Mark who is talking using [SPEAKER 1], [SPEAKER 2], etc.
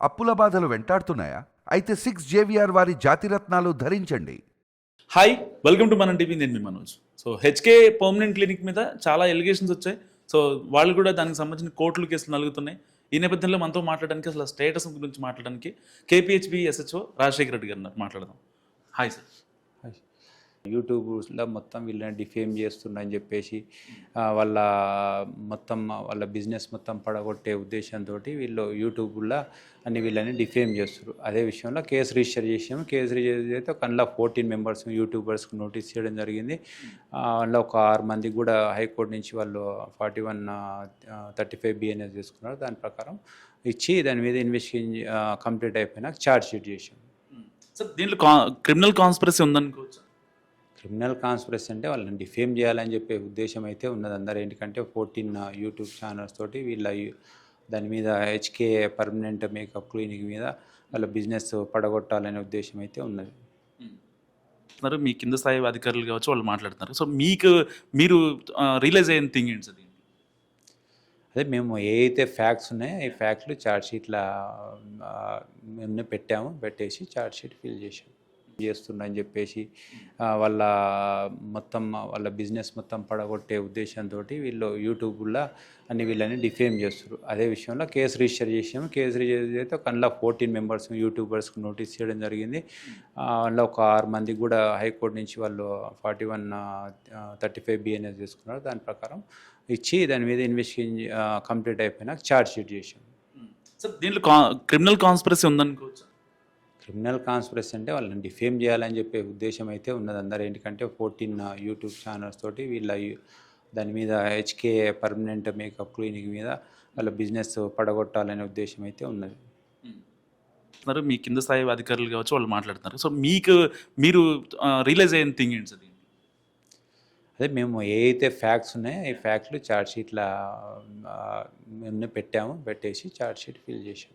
[SPEAKER 1] అప్పుల బాధలు వెంటాడుతున్నాయా? అయితే సిక్స్ జేవిఆర్ వారి జాతిరత్నాలు ధరించండి.
[SPEAKER 2] హాయ్ వెల్కమ్ టు మన టీవీ నేను మీ Manoj. So HK permanent clinic మీద చాలా ఎలిగేషన్స్ వచ్చాయి. సో వాళ్ళు కూడా దానికి సంబంధించిన కోర్టులు కేసులు నలుగుతున్నాయి. ఈ నేపథ్యంలో మనతో మాట్లాడడానికి అసలు స్టేటస్ గురించి మాట్లాడడానికి కేపీహెచ్బి ఎస్హెచ్ఓ రాజశేఖర రెడ్డి గారు మాట్లాడదాం. హాయ్ సార్
[SPEAKER 3] యూట్యూబ్లో మొత్తం వీళ్ళని డిఫేమ్ చేస్తుండని చెప్పేసి వాళ్ళ మొత్తం వాళ్ళ బిజినెస్ మొత్తం పడగొట్టే ఉద్దేశంతో వీళ్ళు యూట్యూబ్లో అన్ని వీళ్ళని డిఫేమ్ చేస్తారు అదే విషయంలో కేసు రిజిస్టర్ చేసాము కేసు రిజిస్టర్ చేస్తే ఒక ఫోర్టీన్ మెంబర్స్ యూట్యూబర్స్కి నోటీస్ చేయడం జరిగింది. అందులో ఒక ఆరు మందికి కూడా హైకోర్టు నుంచి వాళ్ళు forty one thirty five BNS తీసుకున్నారు. దాని ప్రకారం ఇచ్చి దాని మీద ఇన్వెస్టిగేషన్ కంప్లీట్ అయిపోయినాక ఛార్జ్ షీట్ చేసాము
[SPEAKER 2] సార్ దీంట్లో క్రిమినల్ కాన్స్పిరసీ ఉందనుకోవచ్చు?
[SPEAKER 3] క్రిమినల్ కాన్స్పిరసీ అంటే వాళ్ళని డిఫేమ్ చేయాలని చెప్పే ఉద్దేశం అయితే ఉన్నది. అందరూ ఎందుకంటే ఫోర్టీన్ యూట్యూబ్ ఛానల్స్ తోటి వీళ్ళ దాని మీద హెచ్కే పర్మనెంట్ మేకప్ క్లినిక్ మీద వాళ్ళ బిజినెస్ పడగొట్టాలనే ఉద్దేశం అయితే ఉన్నది.
[SPEAKER 2] మీ కింద స్థాయి అధికారులు కావచ్చు వాళ్ళు మాట్లాడుతున్నారు. సో మీకు మీరు రియలైజ్ అయిన థింగ్ ఏంటి సార్?
[SPEAKER 3] అదే మేము ఏ అయితే ఫ్యాక్ట్స్ ఉన్నాయో ఈ ఫ్యాక్ట్లు ఛార్జ్ షీట్ల మేము పెట్టాము పెట్టేసి ఛార్జ్ షీట్ ఫిల్ చేసాము చేస్తుండని చెప్పేసి వాళ్ళ మొత్తం వాళ్ళ బిజినెస్ మొత్తం పడగొట్టే ఉద్దేశంతో వీళ్ళు యూట్యూబ్లో అన్ని వీళ్ళని డిఫేమ్ చేస్తారు అదే విషయంలో కేసు రిజిస్టర్ చేసాము కేసు రిజిస్టర్ చేస్తే ఒక అందులో ఫోర్టీన్ మెంబర్స్ యూట్యూబర్స్కి నోటీస్ చేయడం జరిగింది. అందులో ఒక ఆరు మందికి కూడా హైకోర్టు నుంచి వాళ్ళు forty one thirty five BNS తీసుకున్నారు. దాని ప్రకారం ఇచ్చి దాని మీద ఇన్వెస్టిగేషన్ కంప్లీట్ అయిపోయినాక ఛార్జ్ షీట్ చేసాం
[SPEAKER 2] సార్ దీంట్లో క్రిమినల్ కాన్స్పిరసీ ఉందనుకోవచ్చు?
[SPEAKER 3] క్రిమినల్ కాన్స్పిరసీ అంటే వాళ్ళని డిఫేమ్ చేయాలని చెప్పే ఉద్దేశం అయితే ఉన్నది. అందరూ ఎందుకంటే ఫోర్టీన్ యూట్యూబ్ ఛానల్స్ తోటి వీళ్ళ దాని మీద హెచ్కే పర్మనెంట్ మేకప్ క్లినిక్ మీద వాళ్ళ బిజినెస్ పడగొట్టాలనే ఉద్దేశం అయితే ఉన్నది.
[SPEAKER 2] మీ కింద స్థాయి అధికారులు కావచ్చు వాళ్ళు మాట్లాడుతున్నారు. సో మీకు మీరు రియలైజ్ అయిన థింగ్ ఏంటి
[SPEAKER 3] అదే మేము ఏ అయితే ఫ్యాక్ట్స్ ఉన్నాయో ఈ ఫ్యాక్ట్లు ఛార్జ్ షీట్ల మేము పెట్టాము పెట్టేసి ఛార్జ్ షీట్ ఫిల్ చేసాం